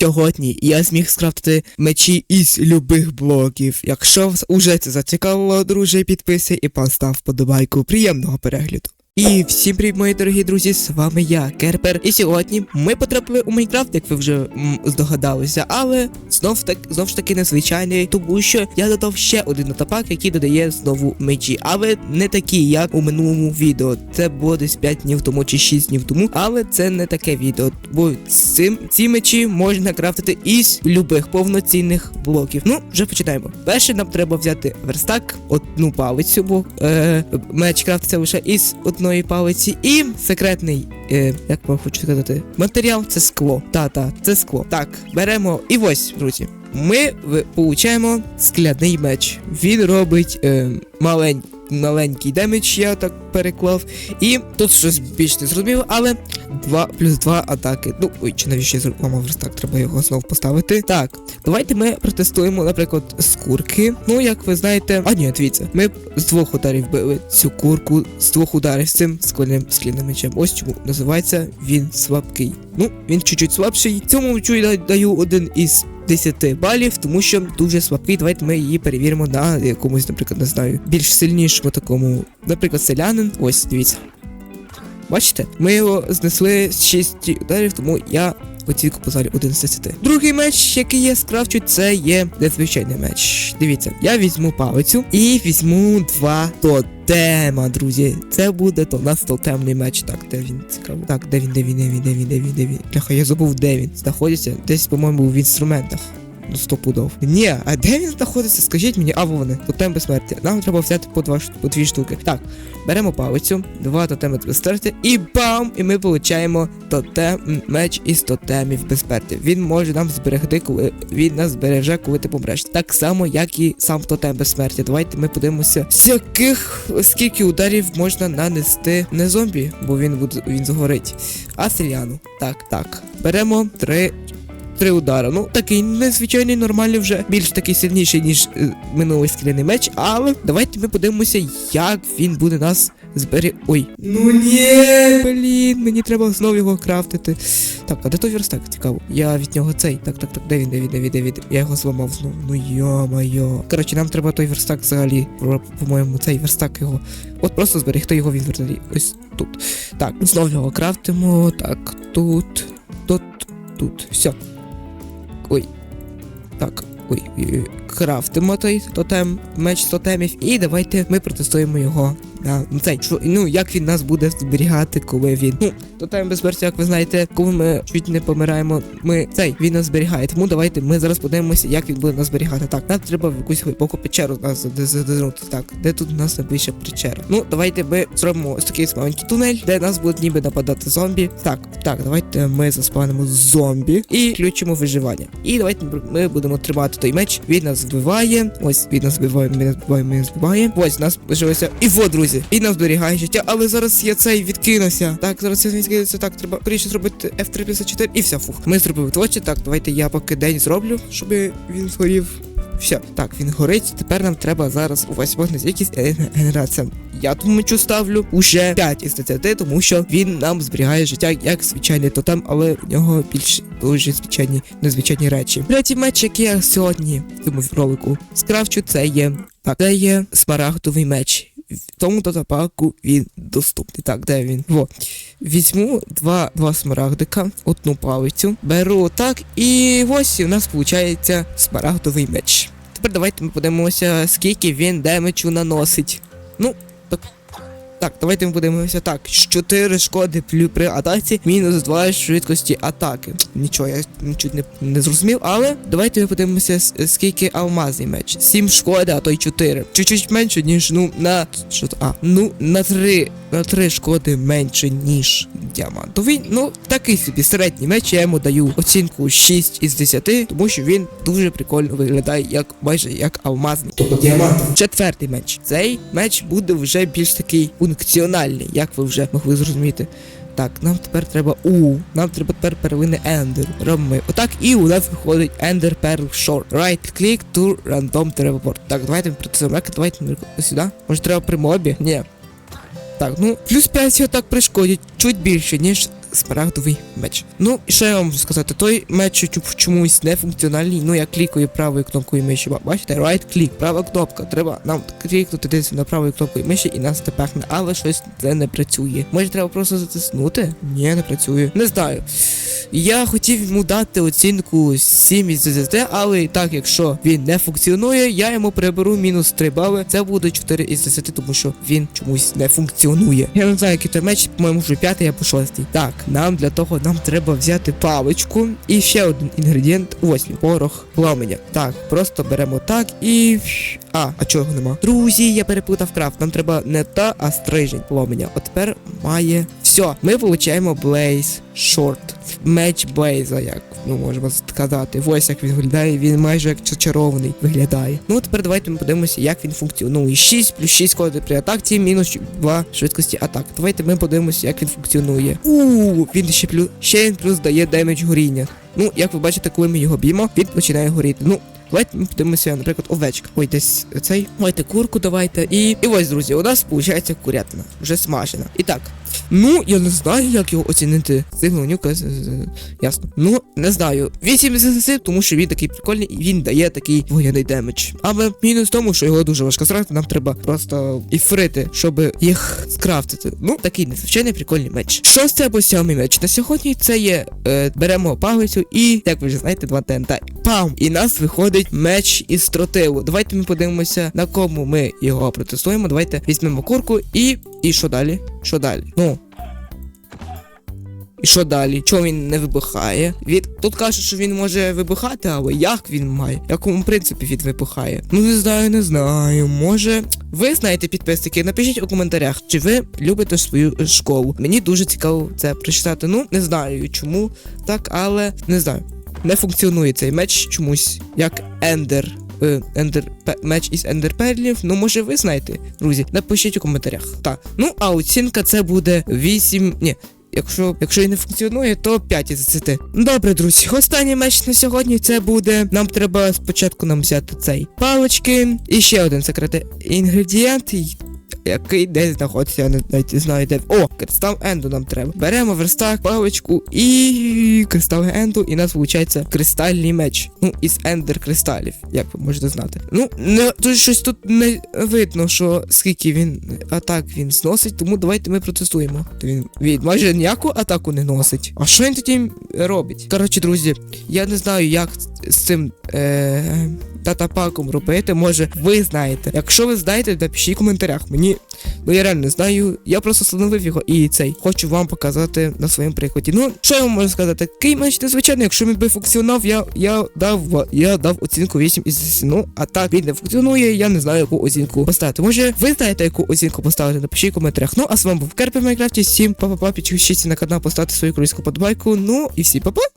Сьогодні я зміг скрафтити мечі із любих блоків. Якщо вас уже це зацікавило, друже, підписуй і постав вподобайку. Приємного перегляду. І всім привіт, мої дорогі друзі, з вами я, Керпер. І сьогодні ми потрапили у Майнкрафт, як ви вже м, здогадалися, але знов так знов ж таки незвичайний, тому що я додав ще один нотапак, який додає знову мечі. Але не такі, як у минулому відео. Це було десь 5 днів тому чи 6 днів тому. Але це не таке відео. Бо цим ці мечі можна крафтити із любих повноцінних блоків. Ну, вже починаємо. Перше нам треба взяти верстак, одну палицю, бо е, меч крафтиться лише із одної палиці, і секретний, е, як я хочу сказати, матеріал це скло. Та-та, це скло. Так, беремо і ось, друзі. Ми получаємо скляний меч. Він робить е, малень, маленький демедж, я так переклав. І тут щось більш не зрозуміло, але 2 плюс 2 атаки. Ну, ой, чи навіщо я зламав верстак, треба його знов поставити. Так, давайте ми протестуємо, наприклад, з курки. Ну, як ви знаєте, а ні, дивіться, ми з двох ударів били цю курку, з двох ударів з цим скляним скляним мечем. Ось чому називається він слабкий. Ну, він чуть-чуть слабший. Цьому я даю один із 10 балів, тому що дуже слабкий. Давайте ми її перевіримо на якомусь, наприклад, не знаю, більш сильнішому такому, наприклад, селянин. Ось, дивіться. Бачите, ми його знесли з 6 ударів, тому я оцінку поставлю 1 з 10. Другий меч, який я скрафчу, це є незвичайний меч. Дивіться, я візьму палицю і візьму два тотема, друзі. Це буде то у нас тотемний меч. Так, де він цікаво. Так, де він, де він, де він, де він, де він, де він. Бляха, я забув, де він. Знаходиться десь, по-моєму, в інструментах. Ну, стопудов. Ні, а де він знаходиться? Скажіть мені, а вони, тотем безсмертя. Нам треба взяти по два по дві штуки. Так, беремо палицю, два тотеми безсмертя і бам! І ми получаємо тотем, меч із тотемів безсмертя. Він може нам зберегти, коли він нас збереже, коли ти помреш. Так само, як і сам тотем безсмертя. Давайте ми подивимося, з яких скільки ударів можна нанести не зомбі, бо він буде він згорить. А селяну. Так, так. Беремо три Три удара. Ну, такий незвичайний, нормальний вже. Більш такий сильніший, ніж е, минулий скляний меч. Але давайте ми подивимося, як він буде нас збері. Ой. Ну ні, блін, мені треба знову його крафтити. Так, а де той верстак? Цікаво. Я від нього цей. Так, так, так, де він, де він, де він, де він? Я його зламав знову. Ну йо-моє. Коротше, нам треба той верстак взагалі. По-моєму, цей верстак його. От просто зберегти його від взагалі. Ось тут. Так, знову його крафтимо. Так, тут. Тут, тут. Все. Ой. Так. Ой, ой. крафтимо той тотем, меч тотемів, і давайте ми протестуємо його на на цей. Ну, як він нас буде зберігати, коли він. Ну, то тотем безсмертя, як ви знаєте, коли ми чуть не помираємо, ми цей він нас зберігає. Тому давайте ми зараз подивимося, як він буде нас зберігати. Так, нам треба в якусь глибоку печеру нас зад- задернути. Так, де тут у нас найближча печера? Ну, давайте ми зробимо ось такий маленький тунель, де нас будуть ніби нападати зомбі. Так, так, давайте ми заспанимо зомбі і включимо виживання. І давайте ми будемо тримати той меч. Він нас вбиває. Ось він нас вбиває, він нас вбиває, він нас вбиває. Ось нас лишилося. І во, друзі, він нас зберігає життя, але зараз я цей відкинувся. Так, зараз я відкинувся. Так, треба скоріше зробити F354 і все, фух. Ми зробили твочі. Так, давайте я поки день зроблю, щоб він згорів. Все, так, він горить. Тепер нам треба зараз у вас вогнець якісь генерація. Я тому ставлю уже 5 із 10, тому що він нам зберігає життя як звичайний тотем, але в нього більш дуже звичайні незвичайні речі. Третій меч, який я сьогодні в цьому ролику скрафчу, це є так, це є смарагдовий меч. В тому тотапаку він доступний. Так, де він? Во. Візьму два, два смарагдика, одну палицю, беру так, і ось у нас виходить смарагдовий меч. Тепер давайте ми подивимося, скільки він демечу наносить. Ну, так. Так, давайте ми подивимося так. 4 шкоди при атаці, мінус 2 швидкості атаки. Нічого, я нічого не, не зрозумів, але давайте ми подивимося, скільки алмазний меч. 7 шкоди, а то й 4. Чуть-чуть менше, ніж ну на. Що? А, ну на 3. На 3 шкоди менше, ніж діамантовий. Ну, такий собі середній меч, я йому даю оцінку 6 із 10, тому що він дуже прикольно виглядає, як майже як алмазний. Тобто діамант. Четвертий меч. Цей меч буде вже більш такий функціональний, як ви вже могли зрозуміти. Так, нам тепер треба у. Нам треба тепер первини ендер. Робимо отак, і у нас виходить Ender Pearl Short. Right click to random teleport. Так, давайте ми працюємо. Давайте сюди. Може треба при мобі? Ні. Так, ну плюс 5 атак при шкоді, чуть більше, ніж смарагдовий меч. Ну, і ще я вам можу сказати, той меч чомусь не функціональний. Ну, я клікаю правою кнопкою миші. Бачите, right click, права кнопка. Треба нам клікнути десь на правою кнопкою миші і нас тепехне, але щось це не працює. Може, треба просто затиснути? Ні, не працює. Не знаю. Я хотів йому дати оцінку 7 із 10, але так, якщо він не функціонує, я йому приберу мінус 3 бали. Це буде 4 із 10, тому що він чомусь не функціонує. Я не знаю, який той меч, по-моєму, вже 5 або 6. Так, нам для того нам треба взяти паличку і ще один інгредієнт. Ось порох пламеня. Так, просто беремо так і. А, а чого нема? Друзі, я переплутав крафт. Нам треба не та, а стрижень пламеня. От тепер має. Все, ми получаємо Blaze Short. Меч Блейза, як ну можемо сказати. Ось як він виглядає, він майже як зачарований виглядає. Ну тепер давайте ми подивимося, як він функціонує. 6 плюс 6 коди при атаці, мінус 2 швидкості атак. Давайте ми подивимося, як він функціонує. У він ще плюс ще він плюс дає демедж горіння. Ну, як ви бачите, коли ми його б'ємо, він починає горіти. Ну, Давайте ми подивимося, наприклад, овечка. Ой, десь цей. Давайте курку давайте. І. І ось, друзі, у нас виходить курятина. Вже смажена. І так. Ну, я не знаю, як його оцінити. Сигнонюка, ясно. Ну, не знаю. 8 з 10, тому що він такий прикольний і він дає такий воєнний демедж. Але мінус в тому, що його дуже важко зробити, нам треба просто іфрити, щоб їх скрафтити. Ну, такий незвичайний прикольний меч. Шостий або сьомий меч. На сьогодні це є. Е, беремо палицю і, як ви вже знаєте, два ТНТ. Пам! І нас виходить меч із тротилу. Давайте ми подивимося, на кому ми його протестуємо. Давайте візьмемо курку і. І що далі? Що далі? Ну. І що далі? Чого він не вибухає? Від тут кажуть, що він може вибухати, але як він має? Якому принципі він вибухає? Ну не знаю, не знаю. Може. Ви знаєте підписники, напишіть у коментарях, чи ви любите свою школу. Мені дуже цікаво це прочитати. Ну, не знаю чому так, але не знаю. Не функціонує цей меч чомусь, як ендер. е, Ендер меч із ендерперлів. Ну, може, ви знаєте, друзі. Напишіть у коментарях. Так. Ну, а оцінка це буде 8. Ні. Якщо, якщо і не функціонує, то 5 із 10. Добре, друзі, останній меч на сьогодні це буде. Нам треба спочатку нам взяти цей палички. І ще один секретний інгредієнт. Який десь знаходиться, я навіть знаю де. О, кристал енду нам треба. Беремо верстак, паличку і кристал енду, і у нас виходить кристальний меч. Ну, із ендер кристалів, як ви можете знати. Ну, не тут щось тут не видно, що скільки він атак він зносить, тому давайте ми протестуємо. То він, він майже ніяку атаку не носить. А що він тоді робить? Коротше, друзі, я не знаю, як з цим е, датапаком робити. Може, ви знаєте. Якщо ви знаєте, напишіть в коментарях. Мені ну я реально не знаю. Я просто встановив його і цей хочу вам показати на своєму прикладі. Ну, що я вам можу сказати? Такий меч незвичайний, якщо він би функціонував, я, я дав я дав оцінку 8 із 10. Ну, а так він не функціонує, я не знаю, яку оцінку поставити. Може, ви знаєте, яку оцінку поставити? Напишіть в коментарях. Ну, а з вами був Керпі в Майнкрафті. Всім па-па-па, підпишіться на канал, поставте свою корейську подбайку. Ну і всі па-па!